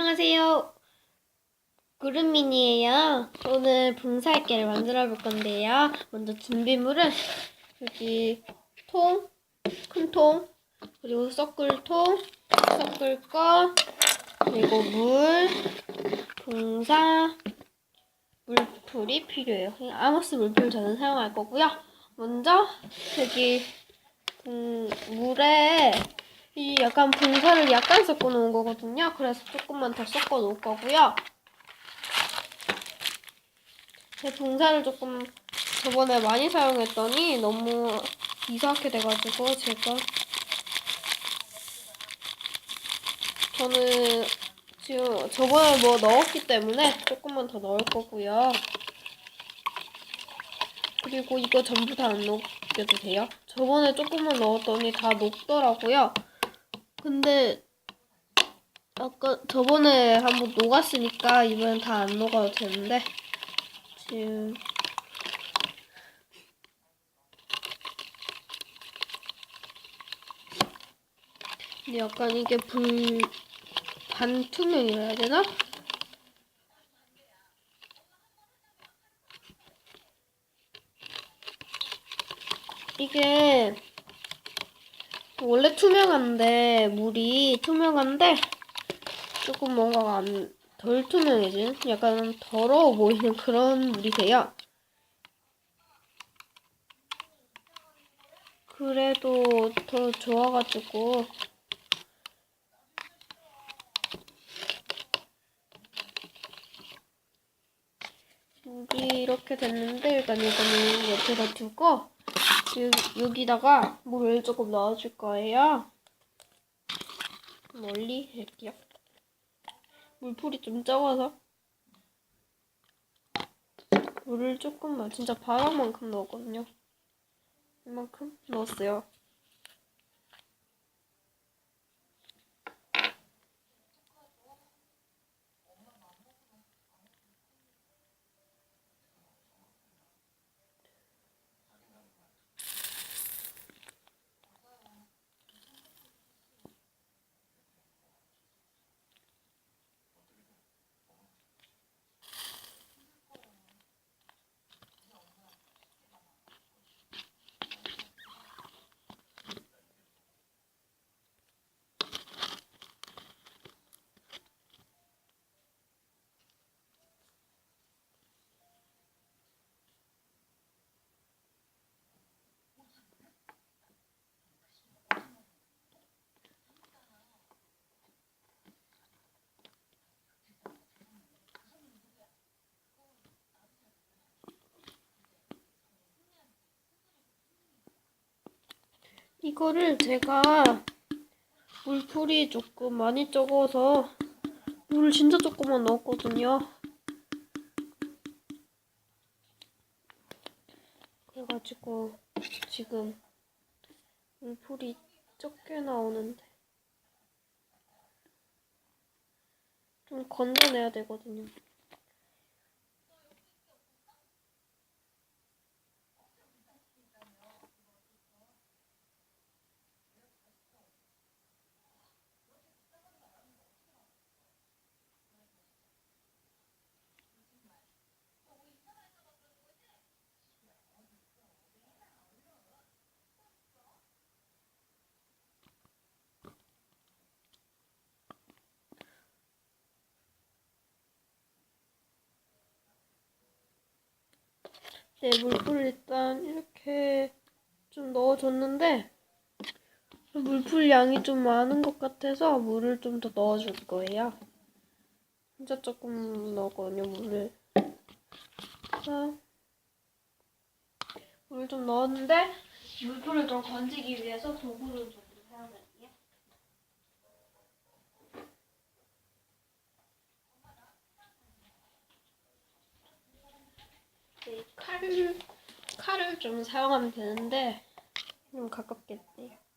안녕하세요. 구름민이에요. 오늘 붕살개를 만들어 볼 건데요. 먼저 준비물은 여기 통, 큰 통, 그리고 섞을 통, 섞을 거, 그리고 물, 붕사, 물풀이 필요해요. 그냥 아모스 물풀 저는 사용할 거고요. 먼저 여기 음, 물에 이 약간 붕사를 약간 섞어 놓은 거거든요. 그래서 조금만 더 섞어 놓을 거고요. 제 붕사를 조금 저번에 많이 사용했더니 너무 이상하게 돼가지고 제가 저는 지금 저번에 뭐 넣었기 때문에 조금만 더 넣을 거고요. 그리고 이거 전부 다 안 녹여도 돼요. 저번에 조금만 넣었더니 다 녹더라고요. 근데 아까 저번에 한번 녹았으니까 이번엔 다 안 녹아도 되는데 지금 근데 약간 이게 불 반투명이라 해야 되나? 이게 원래 투명한데 물이 투명한데 조금 뭔가 안, 덜 투명해진 약간 더러워 보이는 그런 물이 돼요. 그래도 더 좋아가지고 여기 이렇게 됐는데 일단 이거는 옆에다 두고 여- 여기다가 물을 조금 넣어줄 거예요. 멀리 할게요. 물풀이 좀 적어서 물을 조금만 진짜 바람만큼 넣었거든요. 이만큼 넣었어요. 이거를 제가 물풀이 조금 많이 적어서 물을 진짜 조금만 넣었거든요. 그래가지고 지금 물풀이 적게 나오는데 좀 건져내야 되거든요. 네, 물풀 일단 이렇게 좀 넣어줬는데 물풀 양이 좀 많은 것 같아서 물을 좀 더 넣어줄 거예요. 진짜 조금 넣었거든요, 물을. 물좀 넣었는데 물풀을 좀 건지기 위해서 도구를 좀 사용할게요. 네, 칼, 칼을 좀 사용하면 되는데 좀 가깝겠네요.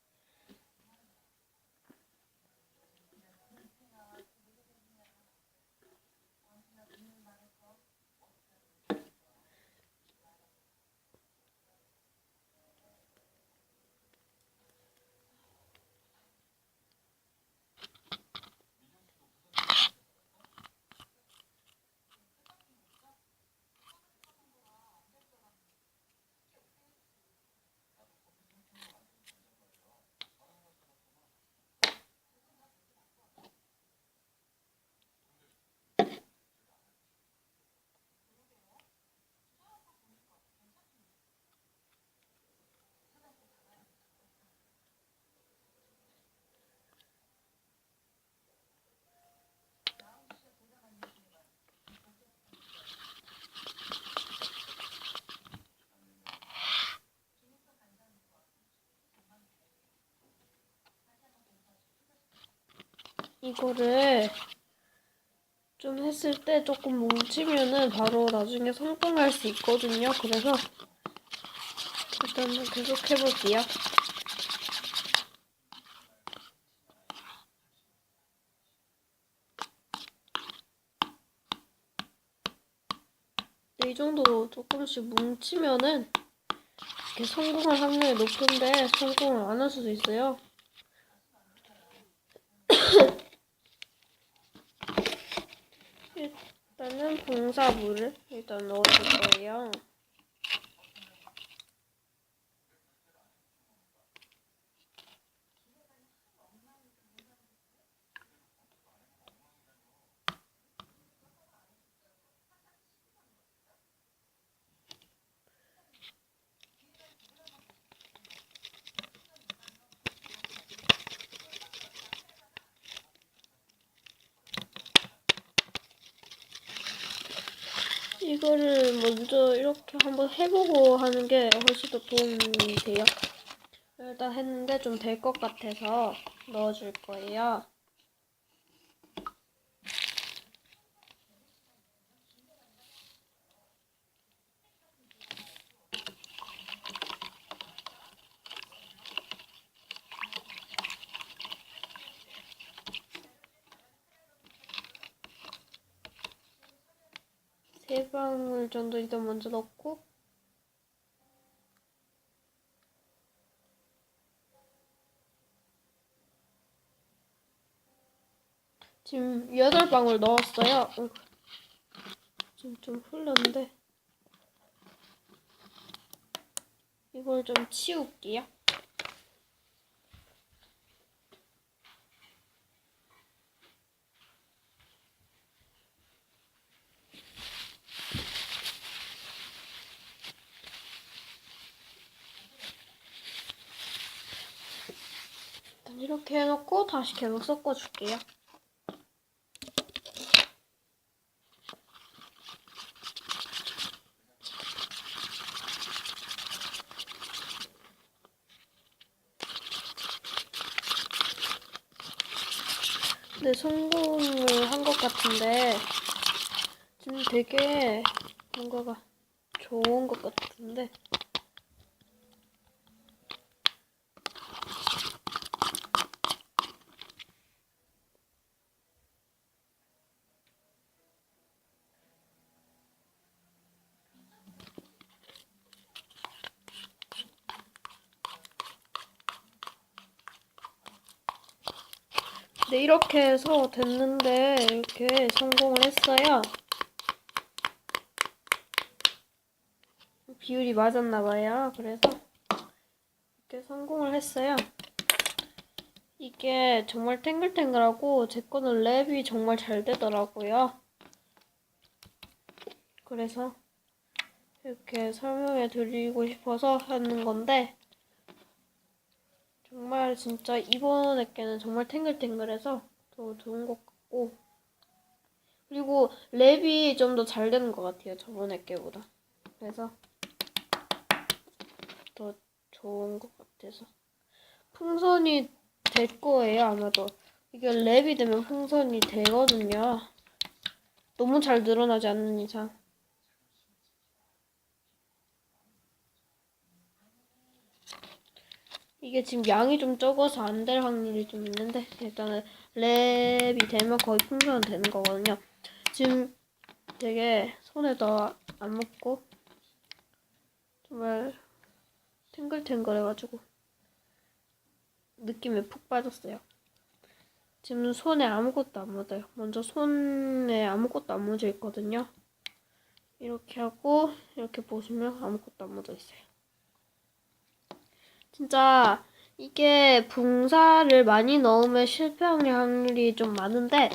이거를 좀 했을 때 조금 뭉치면은 바로 나중에 성공할 수 있거든요. 그래서 일단은 계속 해볼게요. 네, 이 정도 조금씩 뭉치면은 이렇게 성공할 확률이 높은데 성공을 안 할 수도 있어요. 봉사물을 일단 넣어줄 거예요. 이거를 먼저 이렇게 한번 해보고 하는 게 훨씬 더 도움이 돼요. 일단 했는데 좀 될 것 같아서 넣어줄 거예요. 세 일단 먼저 넣고 지금 여덟 방울 넣었어요. 어, 지금 좀 흘렀는데 이걸 좀 치울게요. 이렇게 해놓고 다시 계속 섞어줄게요. 네, 성공을 한 것 같은데 지금 되게 뭔가가 좋은 것 같은데 이렇게 해서 됐는데 이렇게 성공을 했어요. 비율이 맞았나 봐요. 그래서 이렇게 성공을 했어요. 이게 정말 탱글탱글하고 제 거는 랩이 정말 잘 되더라고요. 그래서 이렇게 설명해 드리고 싶어서 하는 건데 정말 진짜 이번에 게는 정말 탱글탱글해서 더 좋은 것 같고. 그리고 랩이 좀 더 잘 되는 것 같아요 저번에 게보다. 그래서 더 좋은 것 같아서. 풍선이 될 거예요 아마도. 이게 랩이 되면 풍선이 되거든요. 너무 잘 늘어나지 않는 이상 이게 지금 양이 좀 적어서 안 될 확률이 좀 있는데 일단은 랩이 되면 거의 풍선은 되는 거거든요. 지금 되게 손에다 안 묻고 정말 탱글탱글해가지고 느낌에 푹 빠졌어요. 지금 손에 아무것도 안 묻어요. 먼저 손에 아무것도 안 묻어 있거든요. 이렇게 하고 이렇게 보시면 아무것도 안 묻어 있어요. 진짜 이게 붕사를 많이 넣으면 실패할 확률이 좀 많은데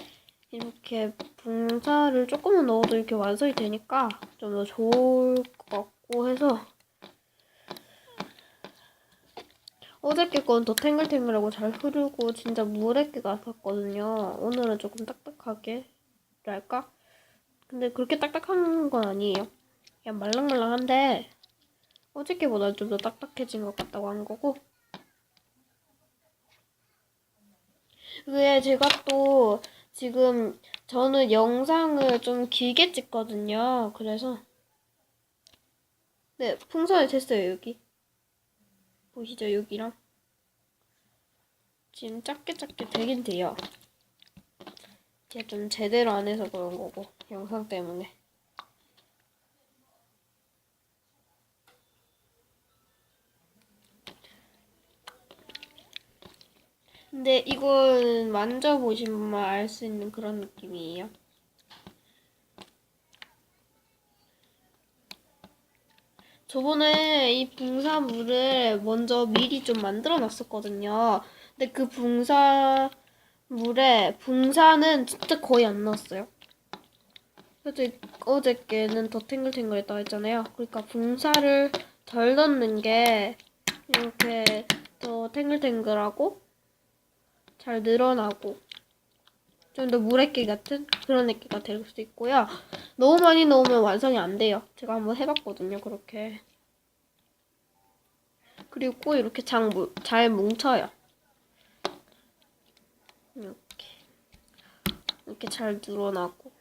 이렇게 붕사를 조금만 넣어도 이렇게 완성이 되니까 좀 더 좋을 것 같고 해서 어저께 건 더 탱글탱글하고 잘 흐르고 진짜 물에게 같았거든요. 오늘은 조금 딱딱하게 랄까? 근데 그렇게 딱딱한 건 아니에요. 그냥 말랑말랑한데 어저께보다 좀 더 딱딱해진 것 같다고 한 거고 그게 제가 또 지금 저는 영상을 좀 길게 찍거든요. 그래서 네, 풍선이 됐어요, 여기. 보이시죠, 여기랑. 지금 작게 작게 되긴 돼요. 제가 좀 제대로 안 해서 그런 거고, 영상 때문에. 근데 이건 만져보신 분만 알 수 있는 그런 느낌이에요. 저번에 이 붕사물을 먼저 미리 좀 만들어 놨었거든요. 근데 그 붕사물에 붕사는 진짜 거의 안 넣었어요. 그래도 어저께는 더 탱글탱글했다고 했잖아요. 그러니까 붕사를 덜 넣는 게 이렇게 더 탱글탱글하고 잘 늘어나고 좀 더 물액기 같은 그런 액기가 될 수도 있고요. 너무 많이 넣으면 완성이 안 돼요. 제가 한번 해봤거든요. 그렇게. 그리고 이렇게 잘, 뭉- 잘 뭉쳐요. 이렇게. 이렇게 잘 늘어나고.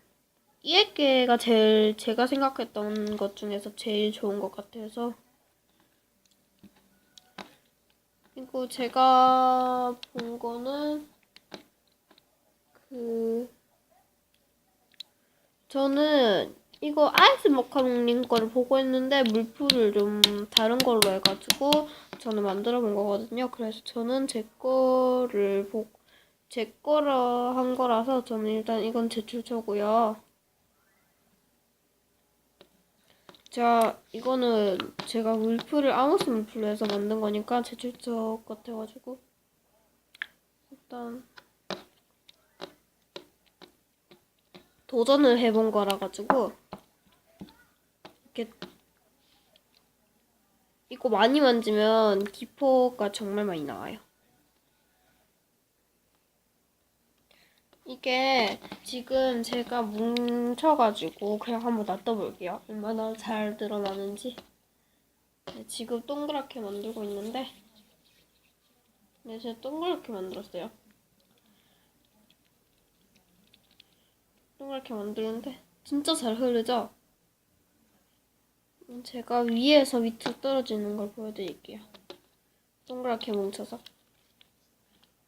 이 액계가 제일 제가 생각했던 것 중에서 제일 좋은 것 같아서. 그리고 제가 본 거는 그 저는 이거 아이스 모카롱님 거를 보고 했는데 물풀을 좀 다른 걸로 해가지고 저는 만들어 본 거거든요. 그래서 저는 제 거를 보, 제 거라 한 거라서 저는 일단 이건 제 출처고요. 자, 이거는 제가 물풀을 아모스 물풀로 해서 만든 거니까 제 출처 같아가지고 일단 도전을 해본 거라 가지고 이렇게 이거 많이 만지면 기포가 정말 많이 나와요. 이게 지금 제가 뭉쳐가지고 그냥 한번 놔둬볼게요. 얼마나 잘 드러나는지. 네, 지금 동그랗게 만들고 있는데 네, 제가 동그랗게 만들었어요. 동그랗게 만드는데 진짜 잘 흐르죠? 음, 제가 위에서 밑으로 떨어지는 걸 보여드릴게요. 동그랗게 뭉쳐서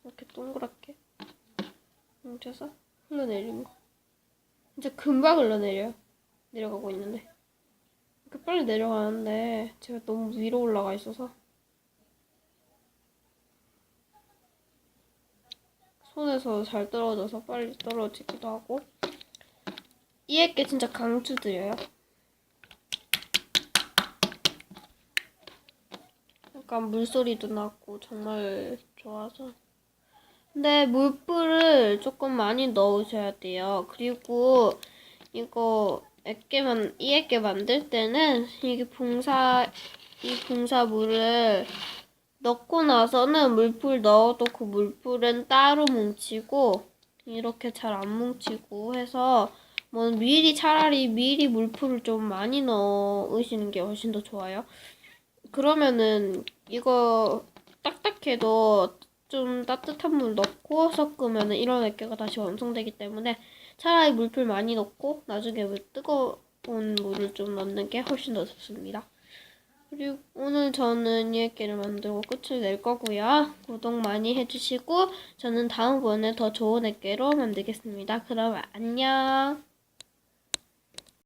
이렇게 동그랗게 뭉쳐서 흘러내리는 거. 진짜 금방 흘러내려요. 내려가고 있는데 이렇게 빨리 내려가는데 제가 너무 위로 올라가 있어서 손에서 잘 떨어져서 빨리 떨어지기도 하고 이 액게 진짜 강추드려요. 약간 물소리도 나고 정말 좋아서. 근데 물불을 조금 많이 넣으셔야 돼요. 그리고 이거 액게만 이 액게 만들 때는 이게 붕사 이 붕사물을 넣고 나서는 물풀 넣어도 그 물풀은 따로 뭉치고 이렇게 잘 안 뭉치고 해서 뭐 미리 차라리 미리 물풀을 좀 많이 넣으시는 게 훨씬 더 좋아요. 그러면은 이거 딱딱해도 좀 따뜻한 물 넣고 섞으면은 이런 액계가 다시 완성되기 때문에 차라리 물풀 많이 넣고 나중에 물 뜨거운 물을 좀 넣는 게 훨씬 더 좋습니다. 그리고 오늘 저는 이 액계를 만들고 끝을 낼 거고요. 구독 많이 해주시고 저는 다음번에 더 좋은 액계로 만들겠습니다. 그럼 안녕.